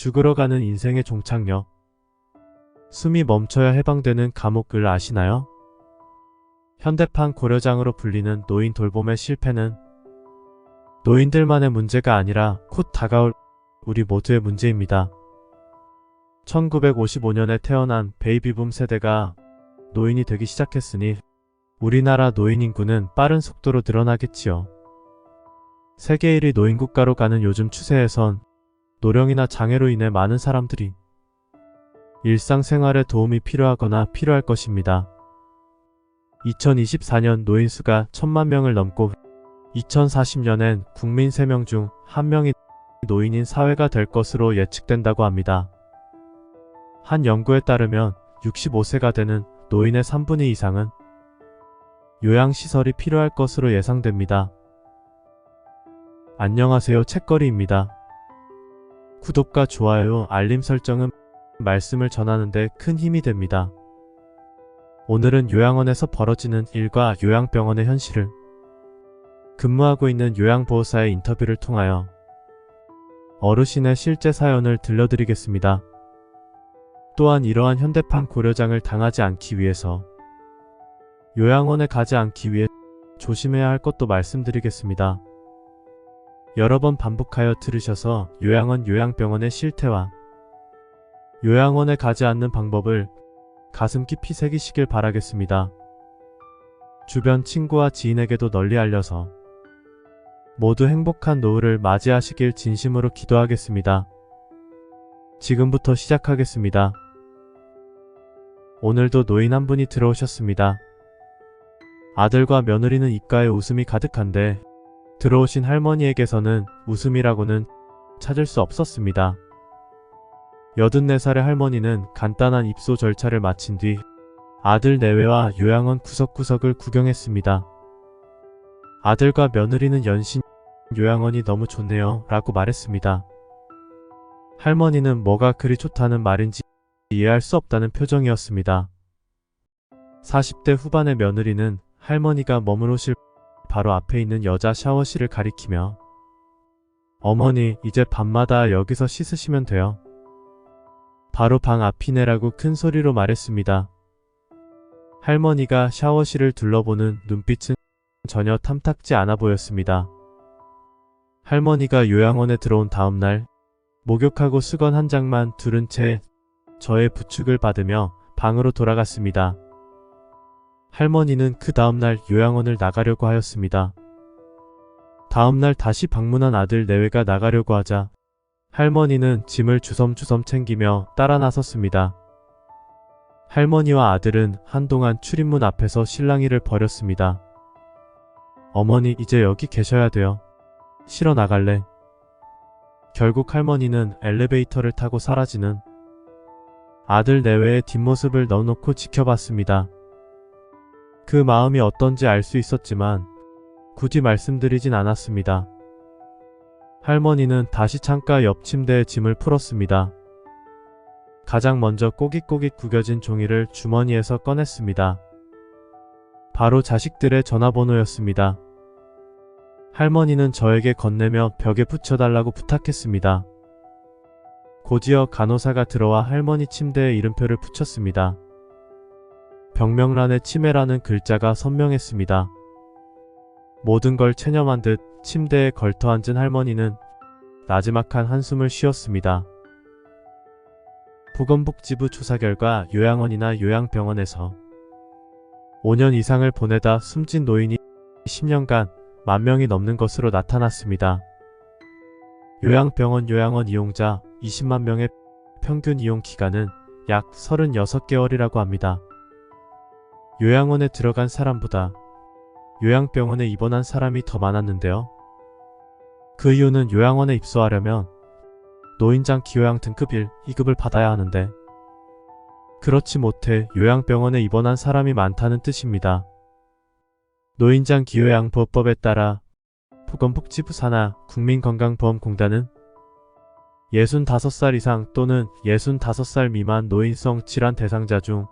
죽으러 가는 인생의 종착역. 숨이 멈춰야 해방되는 감옥을 아시나요? 현대판 고려장으로 불리는 노인 돌봄의 실패는 노인들만의 문제가 아니라 곧 다가올 우리 모두의 문제입니다. 1955년에 태어난 베이비붐 세대가 노인이 되기 시작했으니 우리나라 노인 인구는 빠른 속도로 늘어나겠지요. 세계 1위 노인 국가로 가는 요즘 추세에선 노령이나 장애로 인해 많은 사람들이 일상생활에 도움이 필요하거나 필요할 것입니다. 2024년 노인 수가 천만 명을 넘고 2040년엔 국민 3명 중 1명이 노인인 사회가 될 것으로 예측된다고 합니다. 한 연구에 따르면 65세가 되는 노인의 3분의 2 이상은 요양시설이 필요할 것으로 예상됩니다. 안녕하세요 책거리입니다. 구독과 좋아요, 알림 설정은 말씀을 전하는데 큰 힘이 됩니다. 오늘은 요양원에서 벌어지는 일과 요양병원의 현실을 근무하고 있는 요양보호사의 인터뷰를 통하여 어르신의 실제 사연을 들려드리겠습니다. 또한 이러한 현대판 고려장을 당하지 않기 위해서 요양원에 가지 않기 위해 조심해야 할 것도 말씀드리겠습니다. 여러 번 반복하여 들으셔서 요양원 요양병원의 실태와 요양원에 가지 않는 방법을 가슴 깊이 새기시길 바라겠습니다. 주변 친구와 지인에게도 널리 알려서 모두 행복한 노후를 맞이하시길 진심으로 기도하겠습니다. 지금부터 시작하겠습니다. 오늘도 노인 한 분이 들어오셨습니다. 아들과 며느리는 입가에 웃음이 가득한데 들어오신 할머니에게서는 웃음이라고는 찾을 수 없었습니다. 84살의 할머니는 간단한 입소 절차를 마친 뒤 아들 내외와 요양원 구석구석을 구경했습니다. 아들과 며느리는 연신 요양원이 너무 좋네요 라고 말했습니다. 할머니는 뭐가 그리 좋다는 말인지 이해할 수 없다는 표정이었습니다. 40대 후반의 며느리는 할머니가 머무르실 바로 앞에 있는 여자 샤워실을 가리키며 어머니 이제 밤마다 여기서 씻으시면 돼요. 바로 방 앞이네라고 큰 소리로 말했습니다. 할머니가 샤워실을 둘러보는 눈빛은 전혀 탐탁지 않아 보였습니다. 할머니가 요양원에 들어온 다음날 목욕하고 수건 한 장만 두른 채 저의 부축을 받으며 방으로 돌아갔습니다. 할머니는 그 다음날 요양원을 나가려고 하였습니다. 다음날 다시 방문한 아들 내외가 나가려고 하자 할머니는 짐을 주섬주섬 챙기며 따라 나섰습니다. 할머니와 아들은 한동안 출입문 앞에서 실랑이를 벌였습니다. 어머니 이제 여기 계셔야 돼요. 실어 나갈래. 결국 할머니는 엘리베이터를 타고 사라지는 아들 내외의 뒷모습을 넣어놓고 지켜봤습니다. 그 마음이 어떤지 알 수 있었지만 굳이 말씀드리진 않았습니다. 할머니는 다시 창가 옆 침대에 짐을 풀었습니다. 가장 먼저 꼬깃꼬깃 구겨진 종이를 주머니에서 꺼냈습니다. 바로 자식들의 전화번호였습니다. 할머니는 저에게 건네며 벽에 붙여달라고 부탁했습니다. 곧이어 간호사가 들어와 할머니 침대에 이름표를 붙였습니다. 병명란에 치매라는 글자가 선명했습니다. 모든 걸 체념한 듯 침대에 걸터 앉은 할머니는 나지막한 한숨을 쉬었습니다. 보건복지부 조사 결과 요양원이나 요양병원에서 5년 이상을 보내다 숨진 노인이 10년간 만 명이 넘는 것으로 나타났습니다. 요양병원 요양원 이용자 20만 명의 평균 이용 기간은 약 36개월이라고 합니다. 요양원에 들어간 사람보다 요양병원에 입원한 사람이 더 많았는데요. 그 이유는 요양원에 입소하려면 노인장 기요양 등급 1, 2급을 받아야 하는데 그렇지 못해 요양병원에 입원한 사람이 많다는 뜻입니다. 노인장 기요양보호법에 따라 보건복지부 산하 국민건강보험공단은 65살 이상 또는 65살 미만 노인성 질환 대상자 중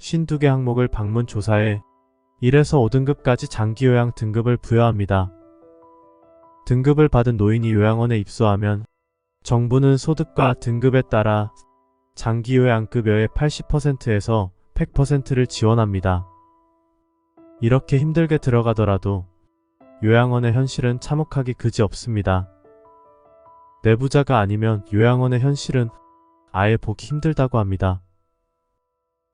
52개 항목을 방문 조사해 1에서 5등급까지 장기 요양 등급을 부여합니다. 등급을 받은 노인이 요양원에 입소하면 정부는 소득과 등급에 따라 장기 요양급여의 80%에서 100%를 지원합니다. 이렇게 힘들게 들어가더라도 요양원의 현실은 참혹하기 그지 없습니다. 내부자가 아니면 요양원의 현실은 아예 보기 힘들다고 합니다.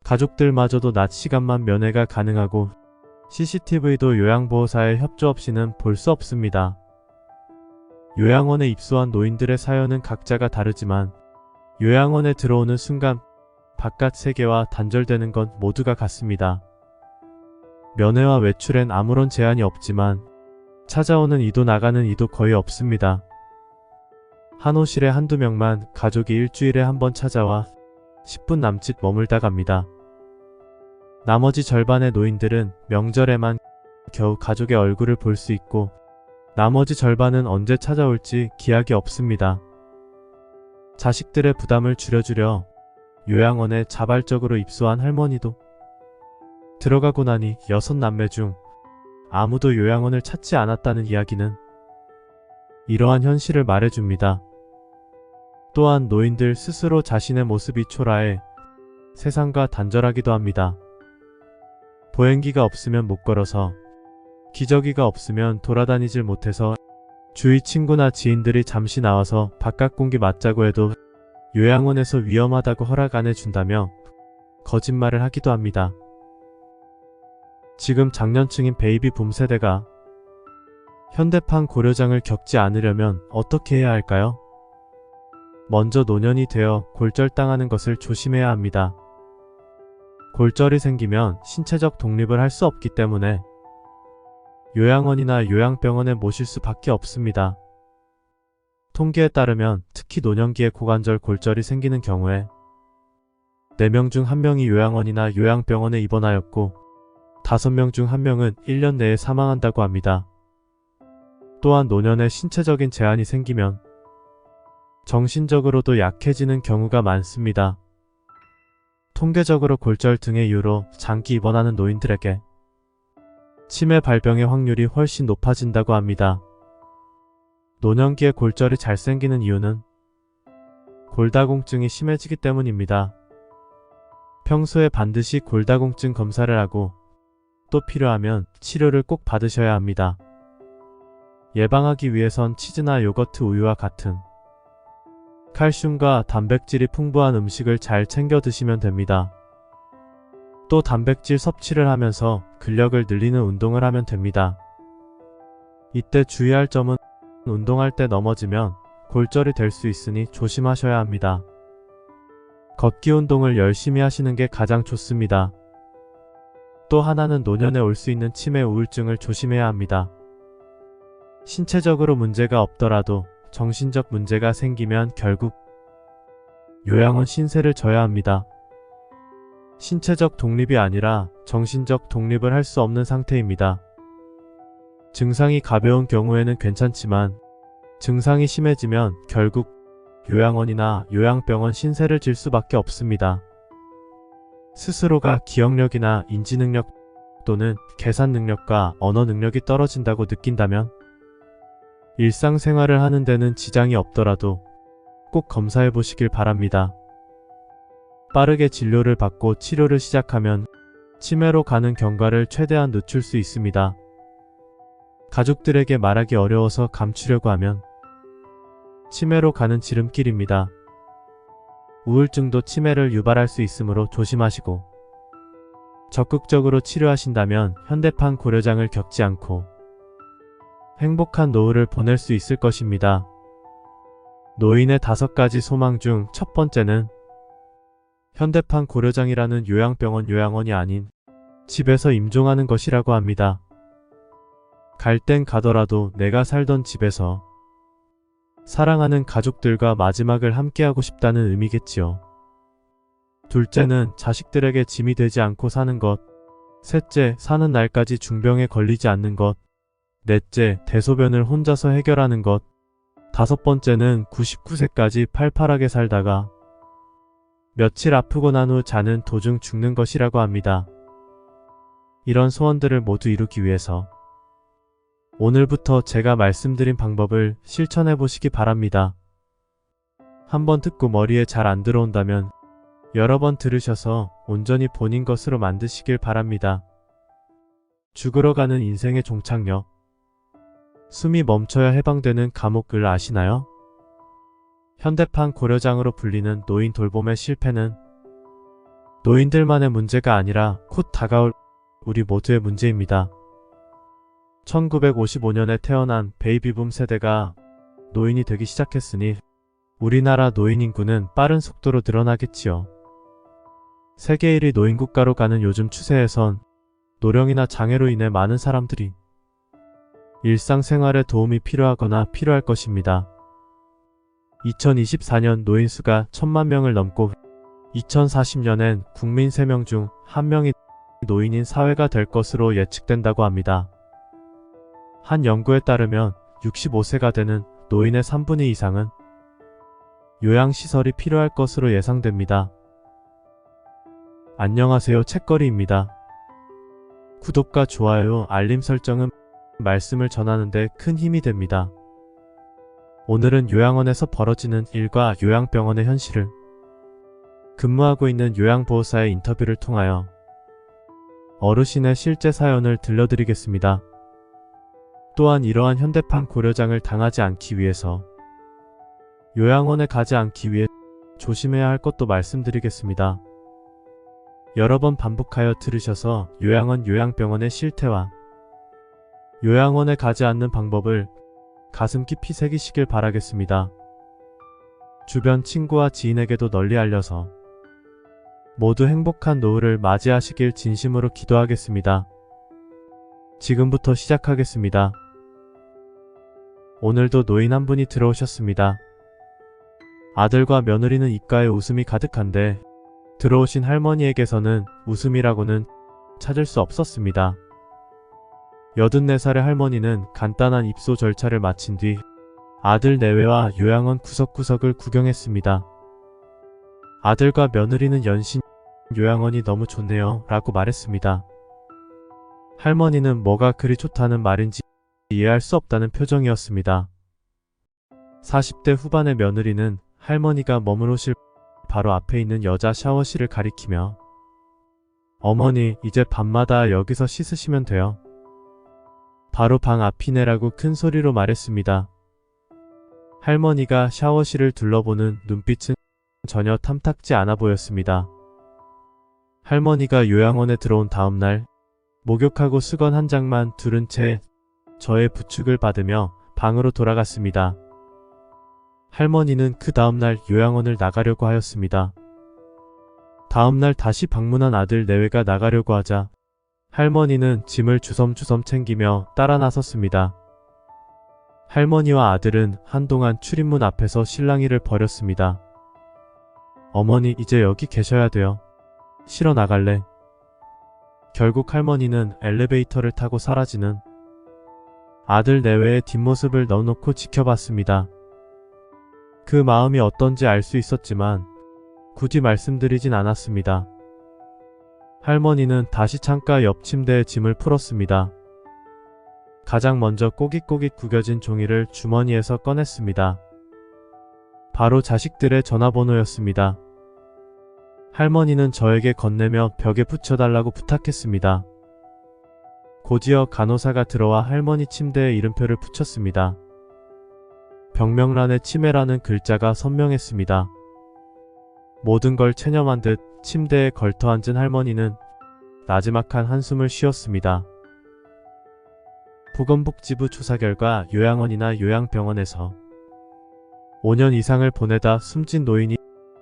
가족들마저도 낮 시간만 면회가 가능하고 CCTV도 요양보호사의 협조 없이는 볼 수 없습니다. 요양원에 입소한 노인들의 사연은 각자가 다르지만 요양원에 들어오는 순간 바깥 세계와 단절되는 건 모두가 같습니다. 면회와 외출엔 아무런 제한이 없지만 찾아오는 이도 나가는 이도 거의 없습니다. 한 호실에 한두 명만 가족이 일주일에 한 번 찾아와 10분 남짓 머물다 갑니다. 나머지 절반의 노인들은 명절에만 겨우 가족의 얼굴을 볼 수 있고 나머지 절반은 언제 찾아올지 기약이 없습니다. 자식들의 부담을 줄여주려 요양원에 자발적으로 입소한 할머니도 들어가고 나니 여섯 남매 중 아무도 요양원을 찾지 않았다는 이야기는 이러한 현실을 말해줍니다. 또한 노인들 스스로 자신의 모습이 초라해 세상과 단절하기도 합니다. 보행기가 없으면 못 걸어서 기저귀가 없으면 돌아다니질 못해서 주위 친구나 지인들이 잠시 나와서 바깥 공기 맞자고 해도 요양원에서 위험하다고 허락 안 해준다며 거짓말을 하기도 합니다. 지금 장년층인 베이비 붐 세대가 현대판 고려장을 겪지 않으려면 어떻게 해야 할까요? 먼저 노년이 되어 골절당하는 것을 조심해야 합니다. 골절이 생기면 신체적 독립을 할 수 없기 때문에 요양원이나 요양병원에 모실 수밖에 없습니다. 통계에 따르면 특히 노년기에 고관절 골절이 생기는 경우에 4명 중 1명이 요양원이나 요양병원에 입원하였고 5명 중 1명은 1년 내에 사망한다고 합니다. 또한 노년에 신체적인 제한이 생기면 정신적으로도 약해지는 경우가 많습니다. 통계적으로 골절 등의 이유로 장기 입원하는 노인들에게 치매 발병의 확률이 훨씬 높아진다고 합니다. 노년기에 골절이 잘 생기는 이유는 골다공증이 심해지기 때문입니다. 평소에 반드시 골다공증 검사를 하고 또 필요하면 치료를 꼭 받으셔야 합니다. 예방하기 위해선 치즈나 요거트 우유와 같은 칼슘과 단백질이 풍부한 음식을 잘 챙겨 드시면 됩니다. 또 단백질 섭취를 하면서 근력을 늘리는 운동을 하면 됩니다. 이때 주의할 점은 운동할 때 넘어지면 골절이 될 수 있으니 조심하셔야 합니다. 걷기 운동을 열심히 하시는 게 가장 좋습니다. 또 하나는 노년에 올 수 있는 치매 우울증을 조심해야 합니다. 신체적으로 문제가 없더라도 정신적 문제가 생기면 결국 요양원 신세를 져야 합니다. 신체적 독립이 아니라 정신적 독립을 할 수 없는 상태입니다. 증상이 가벼운 경우에는 괜찮지만 증상이 심해지면 결국 요양원이나 요양병원 신세를 질 수밖에 없습니다. 스스로가 기억력이나 인지능력 또는 계산 능력과 언어 능력이 떨어진다고 느낀다면 일상생활을 하는 데는 지장이 없더라도 꼭 검사해 보시길 바랍니다. 빠르게 진료를 받고 치료를 시작하면 치매로 가는 경과를 최대한 늦출 수 있습니다. 가족들에게 말하기 어려워서 감추려고 하면 치매로 가는 지름길입니다. 우울증도 치매를 유발할 수 있으므로 조심하시고 적극적으로 치료하신다면 현대판 고려장을 겪지 않고 행복한 노후를 보낼 수 있을 것입니다. 노인의 다섯 가지 소망 중 첫 번째는 현대판 고려장이라는 요양병원 요양원이 아닌 집에서 임종하는 것이라고 합니다. 갈 땐 가더라도 내가 살던 집에서 사랑하는 가족들과 마지막을 함께하고 싶다는 의미겠지요. 둘째는 자식들에게 짐이 되지 않고 사는 것. 셋째, 사는 날까지 중병에 걸리지 않는 것. 넷째, 대소변을 혼자서 해결하는 것. 다섯 번째는 99세까지 팔팔하게 살다가 며칠 아프고 난 후 자는 도중 죽는 것이라고 합니다. 이런 소원들을 모두 이루기 위해서 오늘부터 제가 말씀드린 방법을 실천해 보시기 바랍니다. 한번 듣고 머리에 잘 안 들어온다면 여러 번 들으셔서 온전히 본인 것으로 만드시길 바랍니다. 죽으러 가는 인생의 종착역. 숨이 멈춰야 해방되는 감옥을 아시나요? 현대판 고려장으로 불리는 노인 돌봄의 실패는 노인들만의 문제가 아니라 곧 다가올 우리 모두의 문제입니다. 1955년에 태어난 베이비붐 세대가 노인이 되기 시작했으니 우리나라 노인 인구는 빠른 속도로 늘어나겠지요. 세계 1위 노인 국가로 가는 요즘 추세에선 노령이나 장애로 인해 많은 사람들이 일상생활에 도움이 필요하거나 필요할 것입니다. 2024년 노인 수가 천만 명을 넘고 2040년엔 국민 3명 중 1명이 노인인 사회가 될 것으로 예측된다고 합니다. 한 연구에 따르면 65세가 되는 노인의 3분의 2 이상은 요양시설이 필요할 것으로 예상됩니다. 안녕하세요 책거리입니다. 구독과 좋아요, 알림 설정은 말씀을 전하는데 큰 힘이 됩니다. 오늘은 요양원에서 벌어지는 일과 요양병원의 현실을 근무하고 있는 요양보호사의 인터뷰를 통하여 어르신의 실제 사연을 들려드리겠습니다. 또한 이러한 현대판 고려장을 당하지 않기 위해서 요양원에 가지 않기 위해 조심해야 할 것도 말씀드리겠습니다. 여러 번 반복하여 들으셔서 요양원 요양병원의 실태와 요양원에 가지 않는 방법을 가슴 깊이 새기시길 바라겠습니다. 주변 친구와 지인에게도 널리 알려서 모두 행복한 노후를 맞이하시길 진심으로 기도하겠습니다. 지금부터 시작하겠습니다. 오늘도 노인 한 분이 들어오셨습니다. 아들과 며느리는 입가에 웃음이 가득한데 들어오신 할머니에게서는 웃음이라고는 찾을 수 없었습니다. 84살의 할머니는 간단한 입소 절차를 마친 뒤 아들 내외와 요양원 구석구석을 구경했습니다. 아들과 며느리는 연신 요양원이 너무 좋네요 라고 말했습니다. 할머니는 뭐가 그리 좋다는 말인지 이해할 수 없다는 표정이었습니다. 40대 후반의 며느리는 할머니가 머무르실 바로 앞에 있는 여자 샤워실을 가리키며 어머니 이제 밤마다 여기서 씻으시면 돼요. 바로 방 앞이네라고 큰 소리로 말했습니다. 할머니가 샤워실을 둘러보는 눈빛은 전혀 탐탁지 않아 보였습니다. 할머니가 요양원에 들어온 다음날 목욕하고 수건 한 장만 두른 채 저의 부축을 받으며 방으로 돌아갔습니다. 할머니는 그 다음날 요양원을 나가려고 하였습니다. 다음날 다시 방문한 아들 내외가 나가려고 하자 할머니는 짐을 주섬주섬 챙기며 따라 나섰습니다. 할머니와 아들은 한동안 출입문 앞에서 실랑이를 벌였습니다. 어머니 이제 여기 계셔야 돼요. 실어 나갈래. 결국 할머니는 엘리베이터를 타고 사라지는 아들 내외의 뒷모습을 넣어놓고 지켜봤습니다. 그 마음이 어떤지 알 수 있었지만 굳이 말씀드리진 않았습니다. 할머니는 다시 창가 옆 침대에 짐을 풀었습니다. 가장 먼저 꼬깃꼬깃 구겨진 종이를 주머니에서 꺼냈습니다. 바로 자식들의 전화번호였습니다. 할머니는 저에게 건네며 벽에 붙여달라고 부탁했습니다. 곧이어 간호사가 들어와 할머니 침대에 이름표를 붙였습니다. 벽명란에 치매라는 글자가 선명했습니다. 모든 걸 체념한 듯 침대에 걸터 앉은 할머니는 나지막한 한숨을 쉬었습니다. 보건복지부 조사 결과 요양원이나 요양병원에서 5년 이상을 보내다 숨진 노인이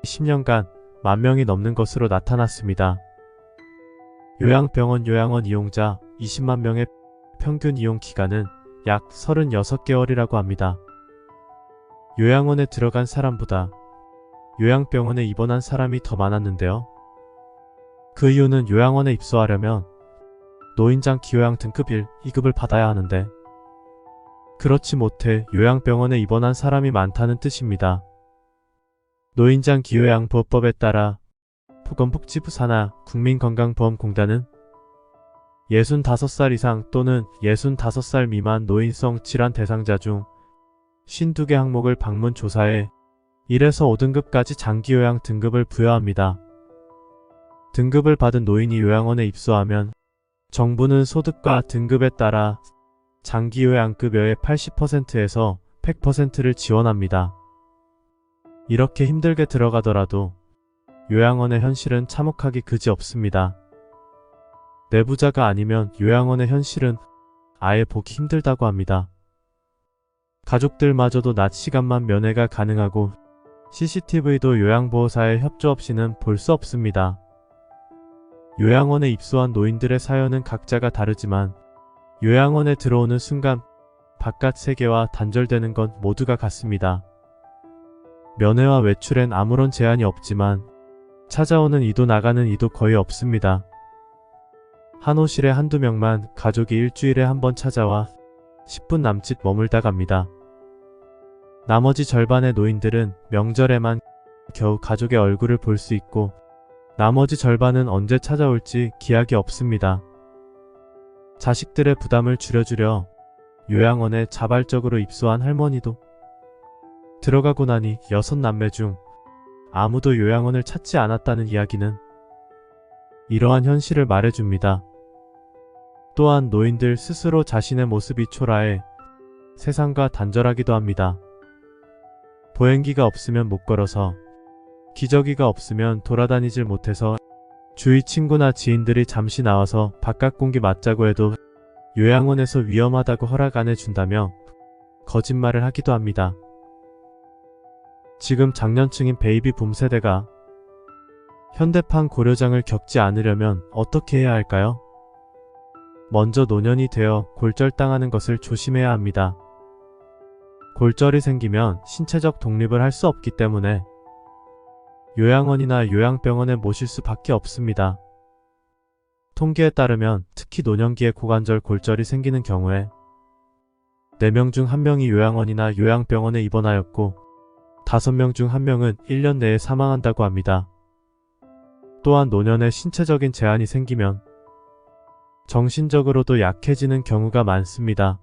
10년간 만 명이 넘는 것으로 나타났습니다. 요양병원 요양원 이용자 20만 명의 평균 이용 기간은 약 36개월이라고 합니다. 요양원에 들어간 사람보다 요양병원에 입원한 사람이 더 많았는데요. 그 이유는 요양원에 입소하려면 노인장 기요양 등급 1, 2급을 받아야 하는데 그렇지 못해 요양병원에 입원한 사람이 많다는 뜻입니다. 노인장 기요양보호법에 따라 보건복지부 산하 국민건강보험공단은 65살 이상 또는 65살 미만 노인성 질환 대상자 중 52개 항목을 방문 조사해 1에서 5등급까지 장기요양 등급을 부여합니다. 등급을 받은 노인이 요양원에 입소하면 정부는 소득과 등급에 따라 장기요양급여의 80%에서 100%를 지원합니다. 이렇게 힘들게 들어가더라도 요양원의 현실은 참혹하기 그지 없습니다. 내부자가 아니면 요양원의 현실은 아예 보기 힘들다고 합니다. 가족들마저도 낮 시간만 면회가 가능하고 CCTV도 요양보호사의 협조 없이는 볼 수 없습니다. 요양원에 입소한 노인들의 사연은 각자가 다르지만 요양원에 들어오는 순간 바깥 세계와 단절되는 건 모두가 같습니다. 면회와 외출엔 아무런 제한이 없지만 찾아오는 이도 나가는 이도 거의 없습니다. 한 호실에 한두 명만 가족이 일주일에 한 번 찾아와 10분 남짓 머물다 갑니다. 나머지 절반의 노인들은 명절에만 겨우 가족의 얼굴을 볼 수 있고 나머지 절반은 언제 찾아올지 기약이 없습니다. 자식들의 부담을 줄여주려 요양원에 자발적으로 입소한 할머니도 들어가고 나니 여섯 남매 중 아무도 요양원을 찾지 않았다는 이야기는 이러한 현실을 말해줍니다. 또한 노인들 스스로 자신의 모습이 초라해 세상과 단절하기도 합니다. 보행기가 없으면 못 걸어서 기저귀가 없으면 돌아다니질 못해서 주위 친구나 지인들이 잠시 나와서 바깥 공기 맞자고 해도 요양원에서 위험하다고 허락 안 해준다며 거짓말을 하기도 합니다. 지금 장년층인 베이비 붐 세대가 현대판 고려장을 겪지 않으려면 어떻게 해야 할까요? 먼저 노년이 되어 골절당하는 것을 조심해야 합니다. 골절이 생기면 신체적 독립을 할 수 없기 때문에 요양원이나 요양병원에 모실 수밖에 없습니다. 통계에 따르면 특히 노년기에 고관절 골절이 생기는 경우에 4명 중 1명이 요양원이나 요양병원에 입원하였고 5명 중 1명은 1년 내에 사망한다고 합니다. 또한 노년에 신체적인 제한이 생기면 정신적으로도 약해지는 경우가 많습니다.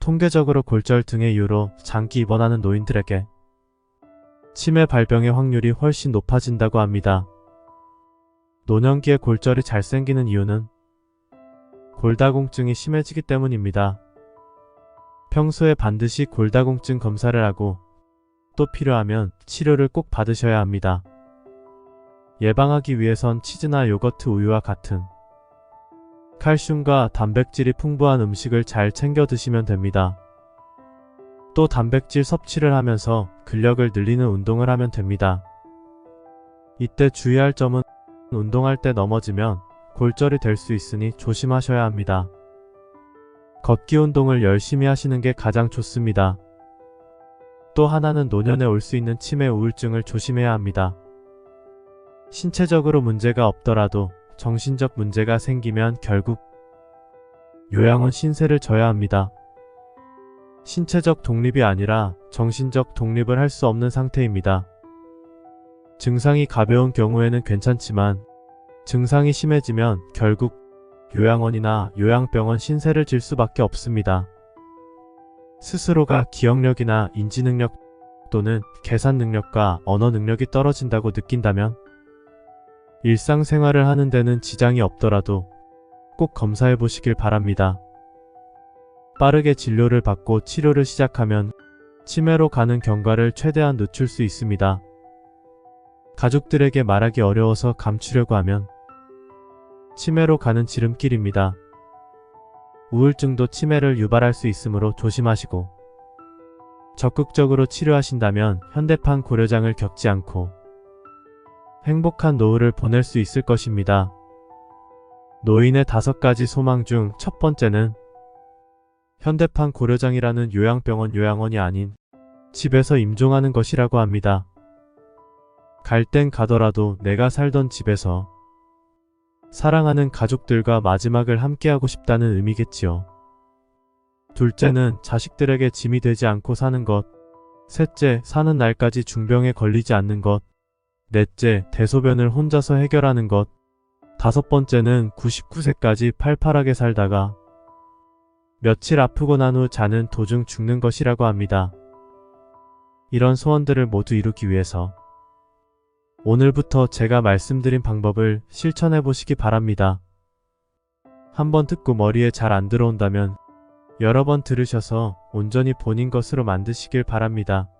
통계적으로 골절 등의 이유로 장기 입원하는 노인들에게 치매 발병의 확률이 훨씬 높아진다고 합니다. 노년기에 골절이 잘 생기는 이유는 골다공증이 심해지기 때문입니다. 평소에 반드시 골다공증 검사를 하고 또 필요하면 치료를 꼭 받으셔야 합니다. 예방하기 위해선 치즈나 요거트 우유와 같은 칼슘과 단백질이 풍부한 음식을 잘 챙겨 드시면 됩니다. 또 단백질 섭취를 하면서 근력을 늘리는 운동을 하면 됩니다. 이때 주의할 점은 운동할 때 넘어지면 골절이 될 수 있으니 조심하셔야 합니다. 걷기 운동을 열심히 하시는 게 가장 좋습니다. 또 하나는 노년에 올 수 있는 치매 우울증을 조심해야 합니다. 신체적으로 문제가 없더라도 정신적 문제가 생기면 결국 요양원 신세를 져야 합니다. 신체적 독립이 아니라 정신적 독립을 할 수 없는 상태입니다. 증상이 가벼운 경우에는 괜찮지만 증상이 심해지면 결국 요양원이나 요양병원 신세를 질 수밖에 없습니다. 스스로가 기억력이나 인지능력 또는 계산 능력과 언어 능력이 떨어진다고 느낀다면 일상생활을 하는 데는 지장이 없더라도 꼭 검사해 보시길 바랍니다. 빠르게 진료를 받고 치료를 시작하면 치매로 가는 경과를 최대한 늦출 수 있습니다. 가족들에게 말하기 어려워서 감추려고 하면 치매로 가는 지름길입니다. 우울증도 치매를 유발할 수 있으므로 조심하시고 적극적으로 치료하신다면 현대판 고려장을 겪지 않고 행복한 노후를 보낼 수 있을 것입니다. 노인의 다섯 가지 소망 중 첫 번째는 현대판 고려장이라는 요양병원 요양원이 아닌 집에서 임종하는 것이라고 합니다. 갈 땐 가더라도 내가 살던 집에서 사랑하는 가족들과 마지막을 함께하고 싶다는 의미겠지요. 둘째는 자식들에게 짐이 되지 않고 사는 것. 셋째, 사는 날까지 중병에 걸리지 않는 것. 넷째, 대소변을 혼자서 해결하는 것. 다섯 번째는 99세까지 팔팔하게 살다가 며칠 아프고 난 후 자는 도중 죽는 것이라고 합니다. 이런 소원들을 모두 이루기 위해서 오늘부터 제가 말씀드린 방법을 실천해 보시기 바랍니다. 한번 듣고 머리에 잘 안 들어온다면 여러 번 들으셔서 온전히 본인 것으로 만드시길 바랍니다.